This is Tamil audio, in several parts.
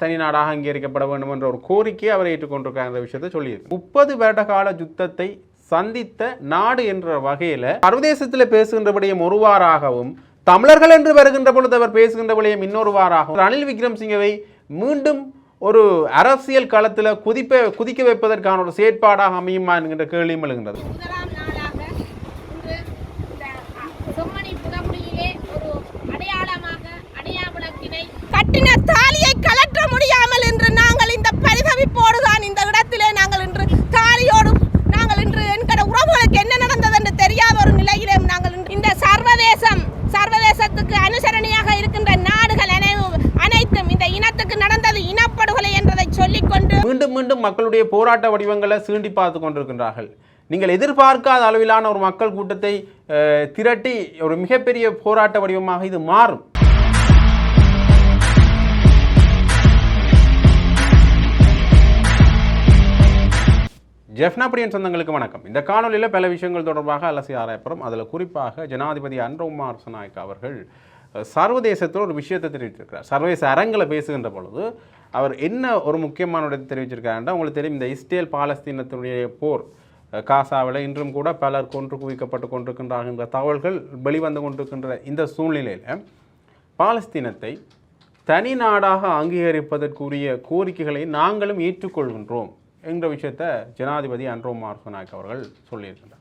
தனி நாடாக அங்கீகரிக்கப்பட வேண்டும் என்ற ஒரு கோரிக்கையை அவர் ஏற்றுக்கொண்டிருக்காங்க விஷயத்தை சொல்லியிருக்கு. முப்பது வருடகால யுத்தத்தை சந்தித்த நாடு என்ற வகையில் சர்வதேசத்தில் பேசுகின்றபடியும் ஒருவாறாகவும் தமிழர்கள் என்று வருகின்ற பொழுது அவர் பேசுகின்றபடியும் இன்னொருவாறாகவும் ரணில் விக்ரம்சிங்கவை மீண்டும் ஒரு அரசியல் களத்தில் குதிப்ப குதிக்க வைப்பதற்கான ஒரு செயற்பாடாக அமையுமா என்கின்ற கேள்வியும் எழுகின்றது முதலாம் நாளாக இன்று இந்த செம்மணி புதமுடியிலே ஒரு அடையாளமாக அடையா விளக்கினை கட்டின தாலியை கலற்ற முடியாமல் இன்று நாங்கள் இந்த பரிதவிப்போடு தான் இந்த இடத்திலே நாங்கள் இன்று தாலியோடு நாங்கள் இன்று என்கிற உறவுகளுக்கு என்ன நடந்தது என்று தெரியாத ஒரு நிலையிலே நாங்கள் இன்று இந்த சர்வதேசம் சர்வதேசத்துக்கு அனுசரணையாக இருக்கின்ற நாடுகள் அனை- அனைத்தும் இந்த இனத்துக்கு நடந்தது இனப்படுகொலை என்றதை சொல்லிக்கொண்டு மீண்டும் மீண்டும் மக்களுடைய போராட்ட வடிவங்களை சீண்டி பார்த்து கொண்டிருக்கின்றார்கள். நீங்கள் எதிர்பார்க்காத அளவிலான ஒரு மக்கள் கூட்டத்தை திரட்டி ஒரு மிகப்பெரிய போராட்ட வடிவமாக இது மாறும். ஜெஃப்னாபிரியன் சொந்தங்களுக்கு வணக்கம். இந்த காணொலியில் பல விஷயங்கள் தொடர்பாக அலசி ஆராயப்படும். அதில் குறிப்பாக ஜனாதிபதி அன்ரோமார் நாயக் அவர்கள் சர்வதேசத்தில் ஒரு விஷயத்தை தெரிவித்திருக்கிறார். சர்வதேச அரங்கில் பேசுகின்ற பொழுது அவர் என்ன ஒரு முக்கியமான இடத்தை தெரிவிச்சிருக்காருன்னா உங்களுக்கு தெரியும் இந்த இஸ்ரேல் பாலஸ்தீனத்தினுடைய போர் காசாவில் இன்றும் கூட பலர் கொன்று குவிக்கப்பட்டு கொண்டிருக்கின்றார்கின்ற தகவல்கள் வெளிவந்து கொண்டிருக்கின்ற இந்த சூழ்நிலையில். பாலஸ்தீனத்தை தனி நாடாக அங்கீகரிப்பதற்குரிய கோரிக்கைகளை நாங்களும் ஏற்றுக்கொள்கின்றோம் என்ற விஷயத்தை ஜனாதிபதி அன்ரோ மார்சனாக் அவர்கள் சொல்லியிருக்கின்றார்.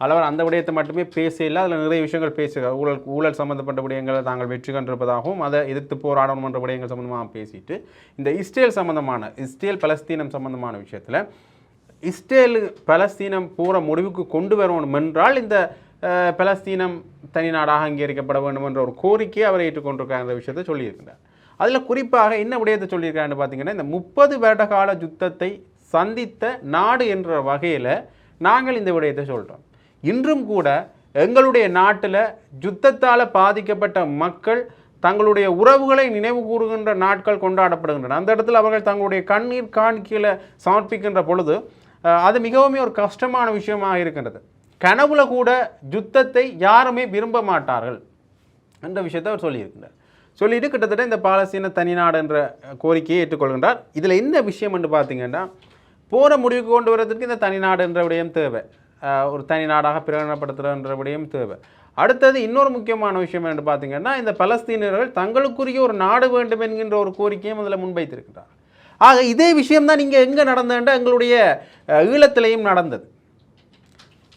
அல்லவர் அந்த விடயத்தை மட்டுமே பேசல அதில் நிறைய விஷயங்கள் பேசுகிறார். ஊழல் ஊழல் சம்பந்தப்பட்ட விடயங்களை தாங்கள் வெற்றி கண்டிருப்பதாகவும் அதை எதிர்த்து போராடணும் என்ற விடயங்கள் சம்பந்தமாக பேசிட்டு இந்த இஸ்ரேல் சம்பந்தமான இஸ்ரேல் பலஸ்தீனம் சம்பந்தமான விஷயத்தில் இஸ்ரேல் பலஸ்தீனம் போகிற முடிவுக்கு கொண்டு வரணும் என்றால் இந்த பலஸ்தீனம் தனி நாடாக அங்கீகரிக்கப்பட வேண்டும் என்ற ஒரு கோரிக்கையை அவர் ஏற்றுக்கொண்டிருக்காங்க என்ற விஷயத்தை சொல்லியிருக்கிறார். அதில் குறிப்பாக என்ன விடயத்தை சொல்லியிருக்காருன்னு பார்த்தீங்கன்னா இந்த முப்பது வருட கால யுத்தத்தை சந்தித்த நாடு என்ற வகையில் நாங்கள் இந்த விடயத்தை சொல்கிறோம் இன்றும் கூட எங்களுடைய நாட்டில் யுத்தத்தால் பாதிக்கப்பட்ட மக்கள் தங்களுடைய உறவுகளை நினைவு கூறுகின்ற நாட்கள் கொண்டாடப்படுகின்றன. அந்த இடத்துல அவர்கள் தங்களுடைய கண்ணீர் காணிக்கையில் சமர்ப்பிக்கின்ற பொழுது அது மிகவும் ஒரு கஷ்டமான விஷயமாக இருக்கின்றது. கனவுல கூட யுத்தத்தை யாருமே விரும்ப மாட்டார்கள் என்ற விஷயத்தை அவர் சொல்லியிருக்கின்றார். சொல்லிட்டு கிட்டத்தட்ட இந்த பாலஸ்தீன தனிநாடு என்ற கோரிக்கையை ஏற்றுக்கொள்கின்றார். இதில் என்ன விஷயம் என்று பார்த்தீங்கன்னா போகிற முடிவுக்கு கொண்டு வரதுக்கு இந்த தனிநாடு என்ற விடயம் தேவை. ஒரு தனி நாடாக பிரகடனப்படுத்துகிறன்றபடியும் தேவை. அடுத்தது இன்னொரு முக்கியமான விஷயம் என்று பார்த்தீங்கன்னா இந்த பலஸ்தீனர்கள் தங்களுக்குரிய ஒரு நாடு வேண்டும் என்கின்ற ஒரு கோரிக்கையும் அதில் முன்வைத்திருக்கிறார். ஆக இதே விஷயம்தான் இங்கே எங்கே நடந்ததுன்ற எங்களுடைய ஈழத்திலையும் நடந்தது.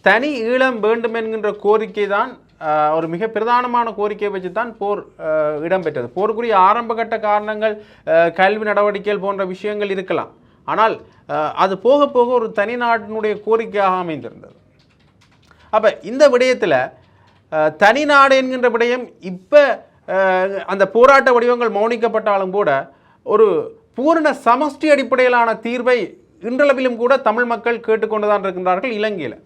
தனி ஈழம் வேண்டும் என்கின்ற கோரிக்கை தான் ஒரு மிக பிரதானமான கோரிக்கையை வச்சு தான் போர் இடம்பெற்றது. போருக்குரிய ஆரம்பகட்ட காரணங்கள் கல்வி நடவடிக்கைகள் போன்ற விஷயங்கள் இருக்கலாம். ஆனால் அது போக போக ஒரு தனி நாட்டினுடைய கோரிக்கையாக அமைந்திருந்தது. அப்போ இந்த விடயத்தில் தனி நாடு என்கின்ற விடயம் இப்போ அந்த போராட்ட வடிவங்கள் மௌனிக்கப்பட்டாலும் கூட ஒரு பூரண சமஷ்டி அடிப்படையிலான தீர்வை இன்றளவிலும் கூட தமிழ் மக்கள் கேட்டுக்கொண்டுதான் இருக்கின்றார்கள் இலங்கையில்.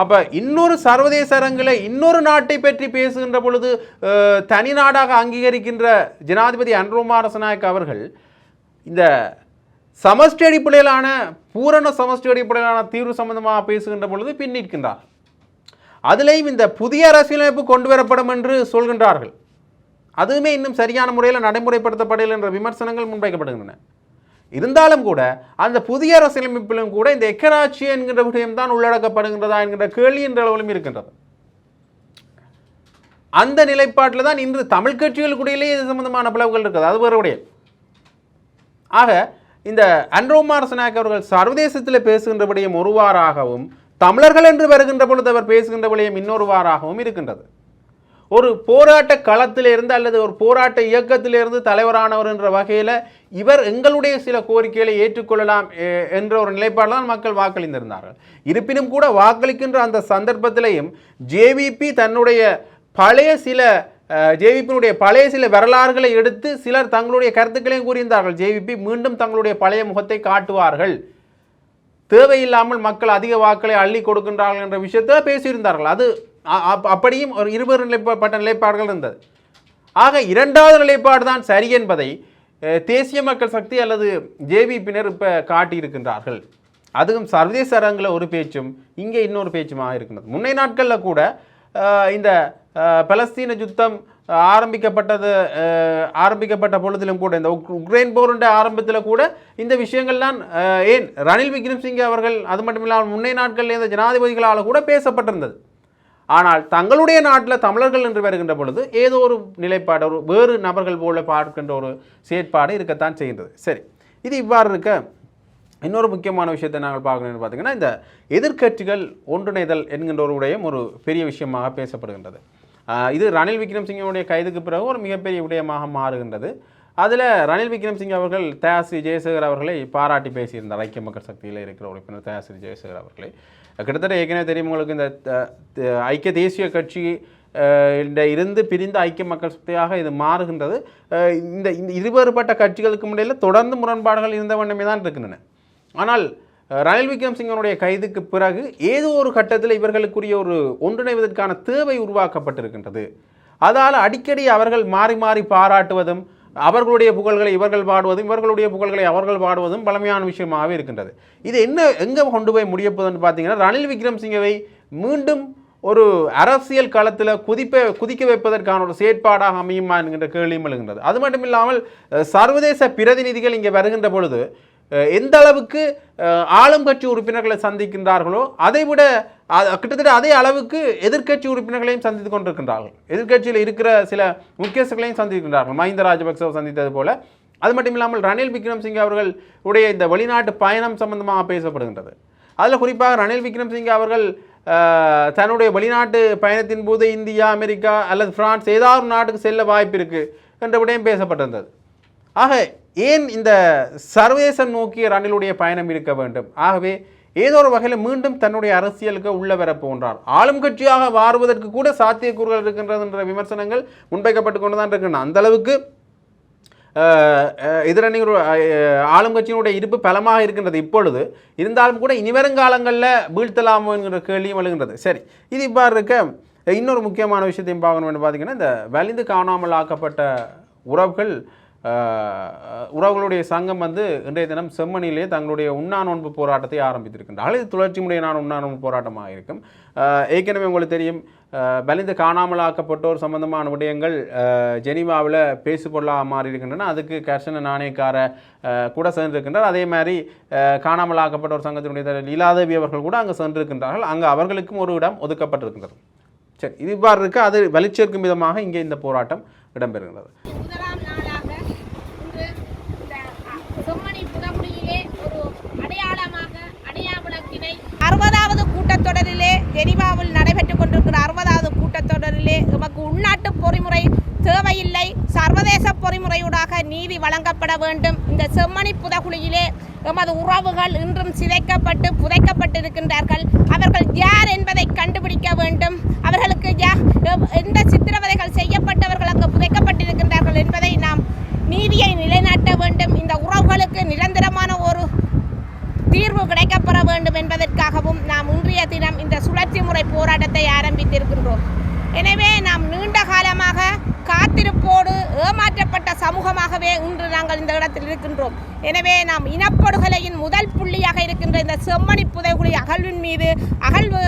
அப்போ இன்னொரு சர்வதேச அரங்கில் இன்னொரு நாட்டை பற்றி பேசுகின்ற பொழுது தனி நாடாக அங்கீகரிக்கின்ற ஜனாதிபதி அன்ரோமாரசநாயக் அவர்கள் இந்த சமஷ்டி அடிப்படையிலான பூரண சமஷ்டி அடிப்படையிலான தீர்வு சம்பந்தமாக பேசுகின்ற பொழுது பின்னிற்கின்றார் அதிலேயும் இந்த புதிய அரசியலமைப்பு கொண்டு வரப்படும் என்று சொல்கின்றார்கள். அதுவுமே இன்னும் சரியான முறையில் நடைமுறைப்படுத்தப்படவில்லை என்ற விமர்சனங்கள் முன்வைக்கப்படுகின்றன. இருந்தாலும் கூட அந்த புதிய அரசியலமைப்பிலும் கூட இந்த எக்கராட்சி என்கின்ற விடயம்தான் உள்ளடக்கப்படுகின்றதா என்கின்ற கேள்வி என்ற அளவிலும் இருக்கின்றது. அந்த நிலைப்பாட்டில் தான் இன்று தமிழ் கட்சிகளுக்குடையிலே இது சம்பந்தமான பிளவுகள் இருக்குது. அது வேறு ஆக இந்த அன்ரோமார் சனாக் அவர்கள் சர்வதேசத்தில் பேசுகின்றபடியும் ஒருவாறாகவும் தமிழர்கள் என்று வருகின்ற பொழுது அவர் பேசுகின்றபடியும் இன்னொருவாறாகவும் இருக்கின்றது. ஒரு போராட்ட களத்திலிருந்து அல்லது ஒரு போராட்ட இயக்கத்திலிருந்து தலைவரானவர் என்ற வகையில் இவர் எங்களுடைய சில கோரிக்கைகளை ஏற்றுக்கொள்ளலாம் என்ற ஒரு நிலைப்பாடு தான் மக்கள் வாக்களித்திருந்தார்கள் இருப்பினும் கூட வாக்களிக்கின்ற அந்த சந்தர்ப்பத்திலையும் ஜேவிபி தன்னுடைய பழைய சில ஜேவிபியினுடைய பழைய சில வரலாறுகளை எடுத்து சிலர் தங்களுடைய கருத்துக்களையும் கூறியிருந்தார்கள். ஜேவிபி மீண்டும் தங்களுடைய பழைய முகத்தை காட்டுவார்கள். தேவையில்லாமல் மக்கள் அதிக வாக்களை அள்ளி கொடுக்கின்றார்கள் என்ற விஷயத்தை பேசியிருந்தார்கள். அது அப்- அப்படியும் ஒரு இருவர் நிலைப்பட்ட நிலைப்பாடுகள் இருந்தது. ஆக இரண்டாவது நிலைப்பாடு தான் சரி என்பதை தேசிய மக்கள் சக்தி அல்லது ஜேவிபியினர் இப்போ காட்டியிருக்கின்றார்கள். அதுவும் சர்வதேச அரங்கில் ஒரு பேச்சும் இங்கே இன்னொரு பேச்சுமாக இருக்கின்றது. முன்னே நாட்களில் கூட இந்த பலஸ்தீன யுத்தம் ஆரம்பிக்கப்பட்டது ஆரம்பிக்கப்பட்ட பொழுதிலும் கூட இந்த உக்- உக்ரைன் போருண்ட ஆரம்பத்தில் கூட இந்த விஷயங்கள்லாம் ஏன் ரணில் விக்ரம்சிங்கே அவர்கள் அது மட்டும் இல்லாமல் முன்னே நாட்களில் இந்த ஜனாதிபதிகளால் கூட பேசப்பட்டிருந்தது. ஆனால் தங்களுடைய நாட்டில் தமிழர்கள் என்று வருகின்ற பொழுது ஏதோ ஒரு நிலைப்பாடு ஒரு வேறு நபர்கள் போல பார்க்கின்ற ஒரு செயற்பாடு இருக்கத்தான் செய்கின்றது. சரி இது இவ்வாறு இருக்க இன்னொரு முக்கியமான விஷயத்தை நாங்கள் பார்க்கணும்னு பார்த்தீங்கன்னா இந்த எதிர்க்கட்சிகள் ஒன்றிணைதல் என்கின்ற ஒரு விடயம் ஒரு பெரிய விஷயமாக பேசப்படுகின்றது. இது ரணில் விக்ரம்சிங்கனுடைய கைதுக்கு பிறகு ஒரு மிகப்பெரிய விடயமாக மாறுகின்றது. அதில் ரணில் விக்ரம்சிங் அவர்கள் தயாஸ்ரீ ஜெயசேகர் அவர்களை பாராட்டி பேசியிருந்தார். ஐக்கிய மக்கள் சக்தியில் இருக்கிற உறுப்பினர் தயாஸ்ரீ ஜெயசேகர் அவர்களை. கிட்டத்தட்ட ஏற்கனவே தெரியும் உங்களுக்கு இந்த த- ஐக்கிய தேசிய கட்சி இருந்து பிரிந்த ஐக்கிய மக்கள் சக்தியாக இது மாறுகின்றது. இந்த இந்த இருவேறுபட்ட கட்சிகளுக்கு இடையில் தொடர்ந்து முரண்பாடுகள் இருந்த வண்ணமே தான் இருக்கின்றன. ஆனால் ரணில் விக்ரம்சிங்கனுடைய கைதுக்கு பிறகு ஏதோ ஒரு கட்டத்தில் இவர்களுக்குரிய ஒரு ஒன்றிணைவதற்கான தேவை உருவாக்கப்பட்டிருக்கின்றது. அதால் அடிக்கடி அவர்கள் மாறி மாறி பாராட்டுவதும் அவர்களுடைய புகழ்களை இவர்கள் பாடுவதும் இவர்களுடைய புகழ்களை அவர்கள் பாடுவதும் பழமையான விஷயமாகவே இருக்கின்றது. இது என்ன எங்கே கொண்டு போய் முடியப்போதுன்னு பார்த்தீங்கன்னா ரணில் விக்ரம்சிங்கவை மீண்டும் ஒரு அரசியல் களத்தில் குதிப்ப குதிக்க வைப்பதற்கான ஒரு செயற்பாடாக அமையுமா என்கின்ற கேள்வியும் எழுகின்றது. அது மட்டும் இல்லாமல் சர்வதேச பிரதிநிதிகள் இங்கே வருகின்ற பொழுது எந்த அளவுக்கு ஆளும் கட்சி உறுப்பினர்களை சந்திக்கின்றார்களோ அதைவிட விட கிட்டத்தட்ட அதே அளவுக்கு எதிர்க்கட்சி உறுப்பினர்களையும் சந்தித்து கொண்டிருக்கின்றார்கள். எதிர்க்கட்சியில் இருக்கிற சில முக்கியஸ்தர்களையும் சந்திக்கின்றார்கள். மஹிந்த ராஜபக்சவை சந்தித்தது போல. அது மட்டும் இல்லாமல் ரணில் விக்ரம்சிங்கே அவர்கள் உடைய இந்த வெளிநாட்டு பயணம் சம்பந்தமாக பேசப்படுகின்றது. அதில் குறிப்பாக ரணில் விக்ரம்சிங்கே அவர்கள் தன்னுடைய வெளிநாட்டு பயணத்தின் போது இந்தியா அமெரிக்கா அல்லது பிரான்ஸ் ஏதாவது ஒரு நாட்டுக்கு செல்ல வாய்ப்பு இருக்குது என்ற விடயம் பேசப்பட்டிருந்தது. ஆக ஏன் இந்த சர்வதேசம் நோக்கிய ரணிலுடைய பயணம் இருக்க வேண்டும்? ஆகவே ஏதோ ஒரு வகையில் மீண்டும் தன்னுடைய அரசியலுக்கு உள்ள வர போன்றார். ஆளும் கட்சியாக மாறுவதற்கு கூட சாத்தியக்கூறுகள் இருக்கின்றது என்ற விமர்சனங்கள் முன்வைக்கப்பட்டு கொண்டு தான் இருக்கின்றன. அந்த அளவுக்கு எதிரணிகள் ஆளும் கட்சியினுடைய இருப்பு பலமாக இருக்கின்றது. இப்பொழுது இருந்தாலும் கூட இனிவருங்காலங்களில் வீழ்த்தலாமோ என்கிற கேள்வியும் எழுகின்றது. சரி இது இவ்வாறு இருக்க இன்னொரு முக்கியமான விஷயத்தையும் பார்க்கணும் பார்த்தீங்கன்னா இந்த வலிந்து காணாமல் ஆக்கப்பட்ட உறவுகள் உறவுகளுடைய சங்கம் வந்து இன்றைய தினம் செம்மணியிலே தங்களுடைய உண்ணா நோன்பு போராட்டத்தை ஆரம்பித்திருக்கின்றார்கள் இது துளர்ச்சி நான் உண்ணா நோன்பு போராட்டமாக இருக்கும். ஏற்கனவே உங்களுக்கு தெரியும் பலிந்து காணாமலாக்கப்பட்டோர் சம்பந்தமான விடயங்கள் அஹ், ஜெனீவாவில் பேசுபொருளாக மாறி இருக்கின்றன அதுக்கு கர்ஷன நாணயக்கார கூட சென்றிருக்கின்றார். அதே மாதிரி காணாமலாக்கப்பட்டோர் சங்கத்தினுடைய தலைவர் லீலாதேவி அவர்கள் கூட அங்கே சென்றிருக்கின்றார்கள். அங்கே அவர்களுக்கும் ஒரு இடம் ஒதுக்கப்பட்டிருக்கின்றது. சரி இது இவ்வாறு இருக்க? அது வலிச்சேர்க்கும் விதமாக இங்கே இந்த போராட்டம் இடம்பெறுகிறது முதலாம் நாளாக இன்று இந்த அ, செம்மணி புதகுடியிலே ஒரு அடையாளமாக அடையா விளக்கினை அறுபதாவது கூட்டத்தொடரிலே ஜெனிவாவில் நடைபெற்றுக் கொண்டிருக்கிற அறுபதாவது கூட்டத்தொடரிலே எமக்கு உள்நாட்டு பொறிமுறை தேவையில்லை. சர்வதேச பொறிமுறையூடாக நீதி வழங்கப்பட வேண்டும். இந்த செம்மணி புதகுழியிலே எமது உறவுகள் இன்றும் சிதைக்கப்பட்டு புதைக்கப்பட்டிருக்கின்றார்கள். அவர்கள் யார் என்பதை கண்டுபிடிக்க வேண்டும். அவர்களுக்கு யா- எந்த சித்திரவதைகள் செய்யப்பட்டவர்கள் அங்கு புதைக்கப்பட்டிருக்கின்றார்கள் என்பதை நாம் நீதியை நிலைநாட்ட வேண்டும். இந்த உறவுகளுக்கு நிரந்தரமான ஒரு தீர்வு கிடைக்கப்பெற வேண்டும் என்பதற்காகவும் நாம் இன்றைய தினம் இந்த சுழற்சி முறை போராட்டத்தை ஆரம்பித்திருக்கின்றோம் எனவே நாம் நீண்ட காலமாக காத்திருப்போடு ஏமாற்றப்பட்ட சமூகமாகவே இன்று நாங்கள் இந்த இடத்தில் இருக்கின்றோம் எனவே நாம் இனப்படுகொலையின் முதல் புள்ளியாக இருக்கின்ற இந்த செம்மணி புதைகுழி அகழ்வின் மீது அகழ்வு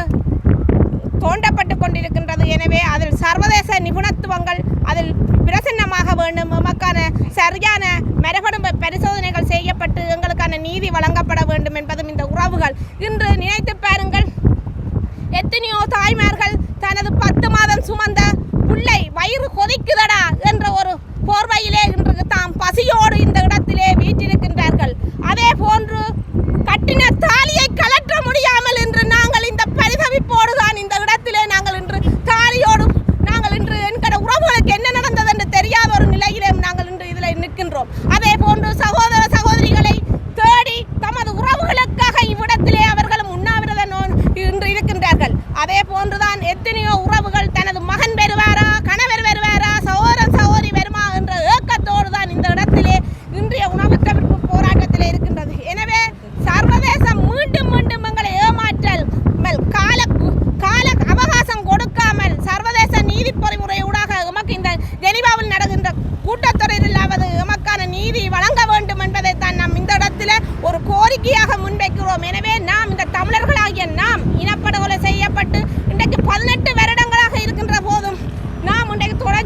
தோண்டப்பட்டு கொண்டிருக்கின்றது எனவே அதில் சர்வதேச நிபுணத்துவங்கள் அதில் பிரசன்னமாக வேண்டும் எமக்கான சரியான மரபணு பரிசோதனைகள் செய்யப்பட்டு எங்களுக்கான நீதி வழங்கப்பட வேண்டும் என்பதும் இந்த உறவுகள் இன்று நினைத்து பாருங்கள் எத்தனையோ தாய்மார்கள் தனது பத்து மாதம் சுமந்த பிள்ளை வயிறு கொதிக்க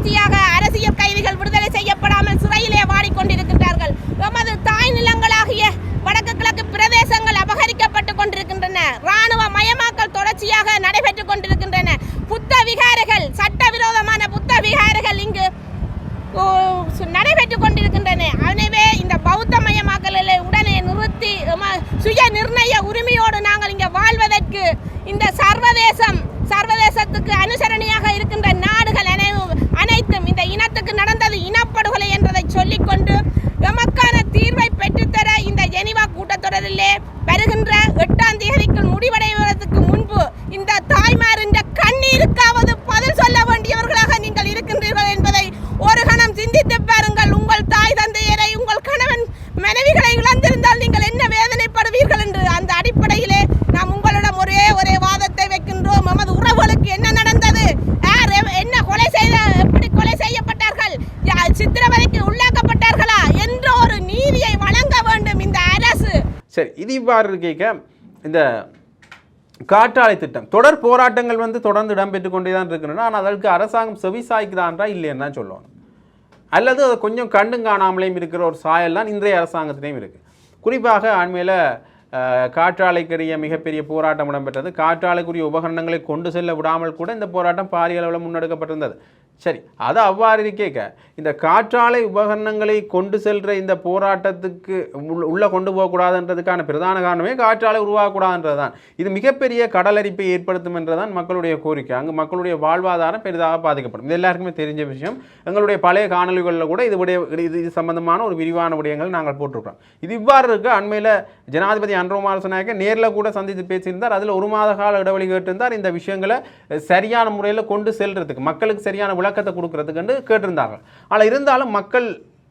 தொடர்ச்சியாக அரசியல் கைதிகள் விடுதலை செய்யப்படாமல் சிறையிலே வாடிக்கொண்டிருக்கின்றார்கள். எமது தாய் நிலங்களாகிய வடக்கு கிழக்கு பிரதேசங்கள் அபகரிக்கப்பட்டு கொண்டிருக்கின்றன. இராணுவ மயமாக்கல் தொடர்ச்சியாக நடைபெற்று கொண்டிருக்கின்றன. புத்த விகாரிகள் சட்டவிரோதமான புத்த விகாரைகள் இங்கு நடைபெற்று கொண்டிருக்கின்றன. எனவே இந்த பௌத்த மயமாக்கலை உடனே நிறுத்தி சுய நிர்ணய உரிமையோடு நாங்கள் இங்கே வாழ்வதற்கு இந்த சர்வதேசம் சர்வதேசத்துக்கு அனுசரணையாக இருக்கின்ற இது இவ்வாறு இருக்க இந்த காற்றாலை திட்டம். தொடர் போராட்டங்கள் வந்து தொடர்ந்து இடம்பெற்று கொண்டே தான் இருக்கணும்னா ஆனால் அதற்கு அரசாங்கம் செவிசாய்க்குதான்றா இல்லைன்னு தான் சொல்லணும். அல்லது அதை கொஞ்சம் கண்டும் காணாமலேயும் இருக்கிற ஒரு சாயல் தான் இன்றைய அரசாங்கத்திலையும் இருக்குது குறிப்பாக அண்மையில் காற்றாலைக்குரிய மிகப்பெரிய போராட்டம் இடம்பெற்றது. காற்றாலைக்குரிய உபகரணங்களை கொண்டு செல்ல விடாமல் கூட இந்த போராட்டம் பாரிய அளவில் முன்னெடுக்கப்பட்டிருந்தது. சரி அது அவ்வாறு இருக்கேக்க இந்த காற்றாலை உபகரணங்களை கொண்டு செல்கிற இந்த போராட்டத்துக்கு உள்ளே கொண்டு போகக்கூடாதுன்றதுக்கான பிரதான காரணமே காற்றாலை உருவாகக்கூடாதுன்றது தான் இது மிகப்பெரிய கடலரிப்பை ஏற்படுத்தும் என்றதான் மக்களுடைய கோரிக்கை. அங்கே மக்களுடைய வாழ்வாதாரம் பெரிதாக பாதிக்கப்படும். இது எல்லாருக்குமே தெரிஞ்ச விஷயம். எங்களுடைய பழைய காணொலிகளில் கூட இது உடைய இது இது சம்பந்தமான ஒரு விரிவான விடயங்கள் நாங்கள் போட்டிருக்கிறோம். இது இவ்வாறு இருக்க. அண்மையில் ஜனாதிபதி அன்ரோமார் நாயக்க நேரில் கூட சந்தித்து பேசியிருந்தார். அதில் ஒரு மாத கால இடைவெளி கேட்டிருந்தார். இந்த விஷயங்களை சரியான முறையில் கொண்டு செல்றதுக்கு மக்களுக்கு சரியான விளக்கத்தை கொடுக்கறதுக்குன்னு கேட்டிருந்தார்கள். ஆனால் இருந்தாலும் மக்கள்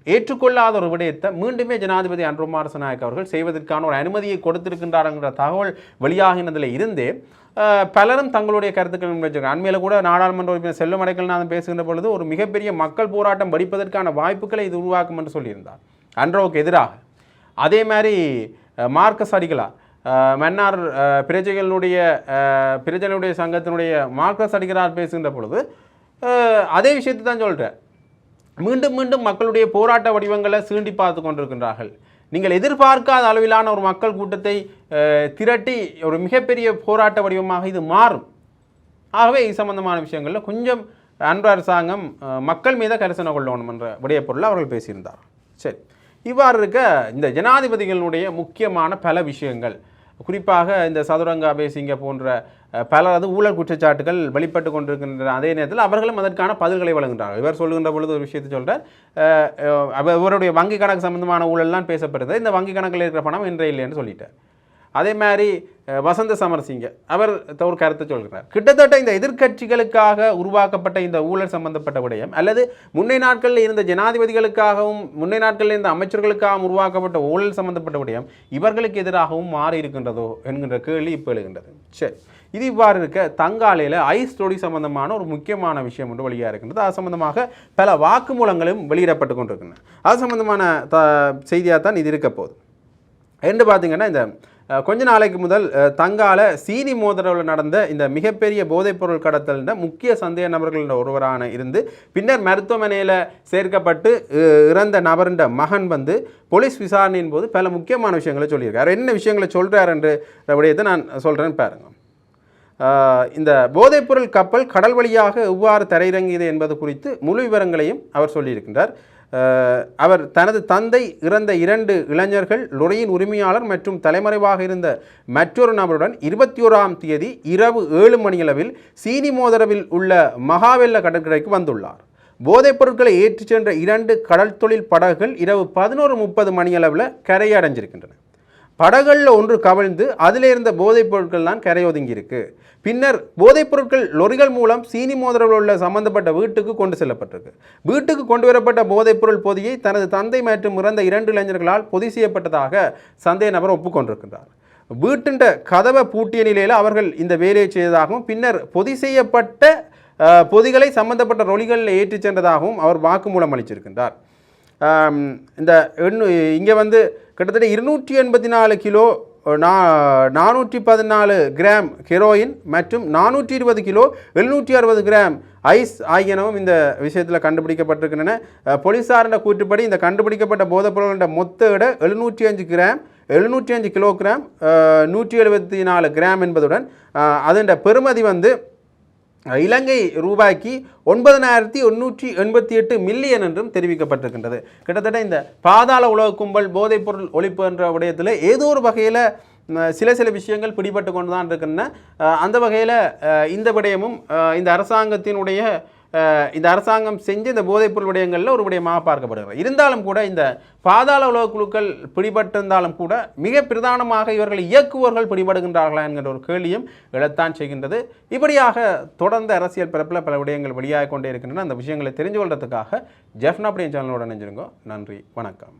ஏற்றுக்கொள்ளாத ஒரு விடயத்தை மீண்டுமே ஜனாதிபதி அன்ருமார் நாயக் அவர்கள் செய்வதற்கான ஒரு அனுமதியை கொடுத்திருக்கின்றாருங்கிற தகவல் வெளியாகினதில் இருந்தே பலரும் தங்களுடைய கருத்துக்கள் முன்வைச்சிருக்காங்க. அண்மையில் கூட நாடாளுமன்ற உறுப்பினர் அடைக்கல் அடைக்கல்நாதன் பேசுகின்ற பொழுது ஒரு மிகப்பெரிய மக்கள் போராட்டம் வடிப்பதற்கான வாய்ப்புகளை இது உருவாக்கும் என்று சொல்லியிருந்தார். அன்ரோவுக்கு எதிராக. அதே மாதிரி மார்க்கஸ் அடிகளா அஹ், மன்னார் பிரஜைகளுடைய அஹ், சங்கத்தினுடைய மார்க்கஸ் அடிகளார் பேசுகின்ற பொழுது அதே விஷயத்தை தான் சொல்கிறேன் மீண்டும் மீண்டும் மக்களுடைய போராட்ட வடிவங்களை சீண்டி பார்த்து கொண்டிருக்கின்றார்கள். நீங்கள் எதிர்பார்க்காத அளவிலான ஒரு மக்கள் கூட்டத்தை திரட்டி ஒரு மிகப்பெரிய போராட்ட வடிவமாக இது மாறும். ஆகவே இது சம்பந்தமான விஷயங்களில் கொஞ்சம் அன்பு அரசாங்கம் மக்கள் மீத கரிசனை கொள்ளணும் என்ற விடைய பொருள் அவர்கள் பேசியிருந்தார். சரி. இவ்வாறு இருக்க இந்த ஜனாதிபதிகளுடைய முக்கியமான பல விஷயங்கள் குறிப்பாக இந்த சதுரங்க அபேசிங்க போன்ற அஹ், பலரது ஊழல் குற்றச்சாட்டுகள் வெளிப்பட்டு கொண்டிருக்கின்ற அதே நேரத்தில் அவர்களும் அதற்கான பதில்களை வழங்குகிறார்கள். இவர் சொல்கின்ற பொழுது ஒரு விஷயத்தை சொல்கிறார் இவருடைய வங்கி கணக்கு சம்பந்தமான ஊழல்லாம் பேசப்படுது. இந்த வங்கி கணக்கில் இருக்கிற பணம் இன்றே இல்லைன்னு சொல்லிட்டார். அதே மாதிரி வசந்த சமரசிங்க அவர் த- ஒரு கருத்தை சொல்கிறார் கிட்டத்தட்ட இந்த எதிர்க்கட்சிகளுக்காக உருவாக்கப்பட்ட இந்த ஊழல் சம்பந்தப்பட்ட விடயம் அல்லது முன்னை நாட்களில் இருந்த ஜனாதிபதிகளுக்காகவும் முன்னை நாட்களில் இருந்த அமைச்சர்களுக்காகவும் உருவாக்கப்பட்ட ஊழல் சம்பந்தப்பட்ட விடயம் இவர்களுக்கு எதிராகவும் மாறி இருக்கின்றதோ என்கின்ற கேள்வி இப்போ எழுகின்றது. சரி. இது இவ்வாறு இருக்க தங்காலையில் ஐஸ் ஸ்டோரி சம்பந்தமான ஒரு முக்கியமான விஷயம் ஒன்று வெளியாக இருக்கின்றது. அது சம்பந்தமாக பல வாக்குமூலங்களும் வெளியிடப்பட்டு கொண்டிருக்கின்றன. அது சம்பந்தமான த செய்தியாக தான் இது இருக்க போகுது. என்று பார்த்தீங்கன்னா இந்த கொஞ்ச நாளைக்கு முதல் தங்கால சீனி மோதரவில் நடந்த இந்த மிகப்பெரிய போதைப்பொருள் கடத்தல்ன்ற முக்கிய சந்தேக நபர்கள் ஒருவரான இருந்து பின்னர் மருத்துவமனையில் சேர்க்கப்பட்டு இறந்த நபருன்ற மகன் வந்து போலீஸ் விசாரணையின் போது பல முக்கியமான விஷயங்களை சொல்லியிருக்காரு. என்ன விஷயங்களை சொல்கிறார் என்று விடயத்தை நான் சொல்கிறேன் பாருங்க. இந்த போதைப்பொருள் கப்பல் கடல் வழியாக எவ்வாறு தரையிறங்கியது என்பது குறித்து முழு விவரங்களையும் அவர் சொல்லியிருக்கின்றார். அவர் தனது தந்தை இறந்த இரண்டு இளைஞர்கள் லொரியின் உரிமையாளர் மற்றும் தலைமறைவாக இருந்த மற்றொரு நபருடன் இருபத்தி ஓராம் தேதி இரவு ஏழு மணியளவில் சீனி மோதரவில் உள்ள மகாவெல்ல கடற்கரைக்கு வந்துள்ளார். போதைப் பொருட்களை ஏற்றிச் சென்ற இரண்டு கடல் தொழில் படகுகள் இரவு பதினோரு முப்பது மணியளவில் கரையடைஞ்சிருக்கின்றன படகளில் ஒன்று கவிழ்ந்து அதில் இருந்த போதைப் பொருட்கள் தான் பின்னர் போதைப் பொருட்கள் லொரிகள் மூலம் சீனி மோதிரவில் உள்ள சம்பந்தப்பட்ட வீட்டுக்கு கொண்டு செல்லப்பட்டிருக்கு. வீட்டுக்கு கொண்டு வரப்பட்ட போதைப் பொருள் பொதியை தனது தந்தை மற்றும் இறந்த இரண்டு இளைஞர்களால் பொதி செய்யப்பட்டதாக சந்தேக நபர் ஒப்புக்கொண்டிருக்கிறார் வீட்டுண்ட கதவை பூட்டிய நிலையில் அவர்கள் இந்த வேலையை செய்ததாகவும் பின்னர் பொதி செய்யப்பட்ட பொதிகளை சம்பந்தப்பட்ட ரொலிகளில் ஏற்றிச் சென்றதாகவும் அவர் வாக்குமூலம் அளிச்சிருக்கின்றார். இந்த எண்ணு இங்கே வந்து கிட்டத்தட்ட இருநூற்றி எண்பத்தி நாலு கிலோ நா நானூற்றி பதினாலு கிராம் ஹெரோயின் மற்றும் நானூற்றி இருபது கிலோ எழுநூற்றி அறுபது கிராம் ஐஸ் ஆகியனவும் இந்த விஷயத்தில் கண்டுபிடிக்கப்பட்டிருக்கின்றன. அஹ், கூற்றுப்படி இந்த கண்டுபிடிக்கப்பட்ட போதைப் மொத்த இட எழுநூற்றி அஞ்சு கிராம் எழுநூற்றி அஞ்சு கிலோ கிராம் நூற்றி எழுபத்தி நாலு கிராம் என்பதுடன் அதன் பெறுமதி வந்து இலங்கை ரூபாய்க்கு ஒன்பதனாயிரத்தி எண்ணூற்றி எண்பத்தி எட்டு மில்லியன் என்றும் தெரிவிக்கப்பட்டிருக்கின்றது. கிட்டத்தட்ட இந்த பாதாள உலக கும்பல் போதைப்பொருள் ஒழிப்பு என்ற விடயத்தில் ஏதோ ஒரு வகையில் சில சில விஷயங்கள் பிடிபட்டு கொண்டு தான் இருக்கின்றன அந்த வகையில் இந்த விடயமும் இந்த அரசாங்கத்தினுடைய இந்த அரசாங்கம் செஞ்ச இந்த போதைப்பொருள் விடயங்களில் ஒரு விடயமாக பார்க்கப்படுகிறது. இருந்தாலும் கூட இந்த பாதாள உலக குழுக்கள் பிடிபட்டிருந்தாலும் கூட மிக பிரதானமாக இவர்கள் இயக்குவர்கள் பிடிபடுகின்றார்களா என்கிற ஒரு கேள்வியும் எழத்தான் செய்கின்றது. இப்படியாக தொடர்ந்து அரசியல் பிறப்பில் பல விடயங்கள் வெளியாக கொண்டே இருக்கின்றன. அந்த விஷயங்களை தெரிஞ்சு கொள்றதுக்காக ஜெஃப்னா அப்படியே சேனலோட நினைஞ்சிருங்கோ நன்றி. வணக்கம்.